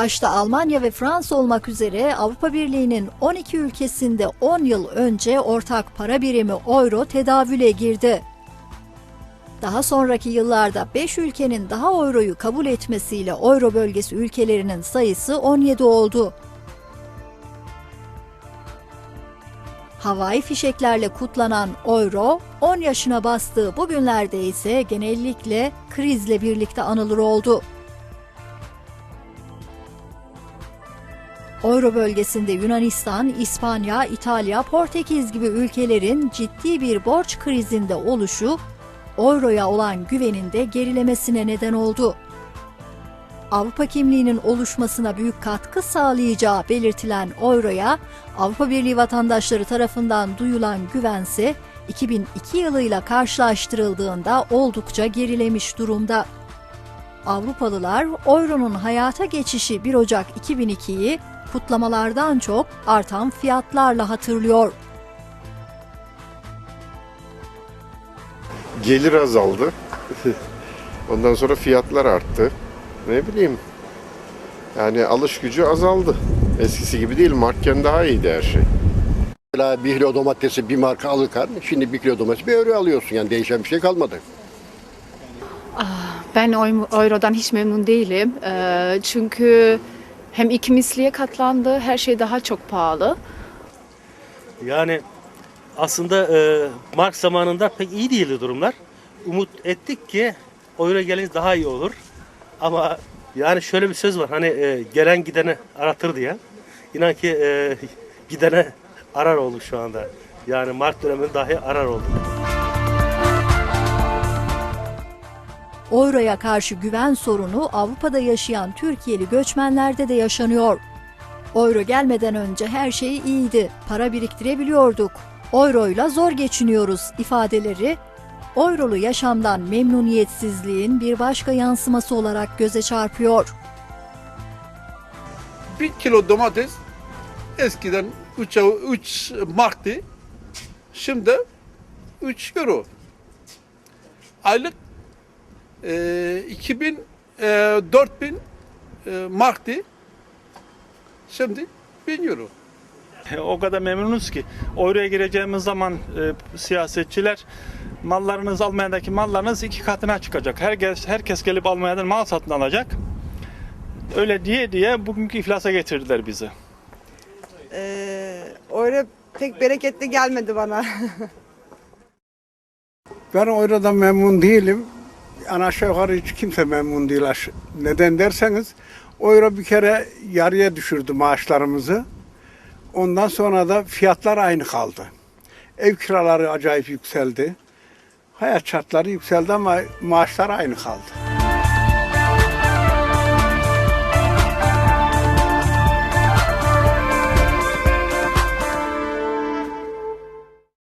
Başta Almanya ve Fransa olmak üzere Avrupa Birliği'nin 12 ülkesinde 10 yıl önce ortak para birimi euro tedavüle girdi. Daha sonraki yıllarda 5 ülkenin daha euroyu kabul etmesiyle euro bölgesi ülkelerinin sayısı 17 oldu. Havai fişeklerle kutlanan euro, 10 yaşına bastığı bu günlerde ise genellikle krizle birlikte anılır oldu. Euro bölgesinde Yunanistan, İspanya, İtalya, Portekiz gibi ülkelerin ciddi bir borç krizinde oluşu, Euro'ya olan güvenin de gerilemesine neden oldu. Avrupa kimliğinin oluşmasına büyük katkı sağlayacağı belirtilen Euro'ya Avrupa Birliği vatandaşları tarafından duyulan güvense 2002 yılıyla karşılaştırıldığında oldukça gerilemiş durumda. Avrupalılar Euro'nun hayata geçişi 1 Ocak 2002'yi kutlamalardan çok artan fiyatlarla hatırlıyor. Gelir azaldı. Ondan sonra fiyatlar arttı. Ne bileyim. Yani alış gücü azaldı. Eskisi gibi değil. Marken daha iyiydi her şey. Mesela bir kilo domatesi bir marka alırken şimdi bir kilo domates bir euro alıyorsun yani değişen bir şey kalmadı. Ben oy- Euro'dan hiç memnun değilim. Ee, çünkü hem iki misliye katlandı, her şey daha çok pahalı. Yani aslında e, Mark zamanında pek iyi değildi durumlar. Umut ettik ki Euro gelince daha iyi olur. Ama yani şöyle bir söz var hani e, gelen gideni aratır diye. İnan ki e, gidene arar olduk şu anda. Yani Mart döneminde dahi arar olduk. Euro'ya karşı güven sorunu Avrupa'da yaşayan Türkiye'li göçmenlerde de yaşanıyor. Euro gelmeden önce her şey iyiydi. Para biriktirebiliyorduk. Euro'yla zor geçiniyoruz ifadeleri Eurolu yaşamdan memnuniyetsizliğin bir başka yansıması olarak göze çarpıyor. bir kilo domates eskiden 3, 3 marktı. Şimdi 3 euro. Aylık e, 2000 e, 4000 e, marktı. Şimdi 1000 euro. O kadar memnunuz ki oraya gireceğimiz zaman e, siyasetçiler mallarınız Almanya'daki mallarınız iki katına çıkacak. Herkes herkes gelip Almanya'dan mal satın alacak. Öyle diye diye bugünkü iflasa getirdiler bizi. Ee, öyle pek bereketli gelmedi bana. Ben Euro'dan memnun değilim. Yani aşağı yukarı hiç kimse memnun değil. Neden derseniz Euro bir kere yarıya düşürdü maaşlarımızı. Ondan sonra da fiyatlar aynı kaldı. Ev kiraları acayip yükseldi. Hayat şartları yükseldi ama maaşlar aynı kaldı.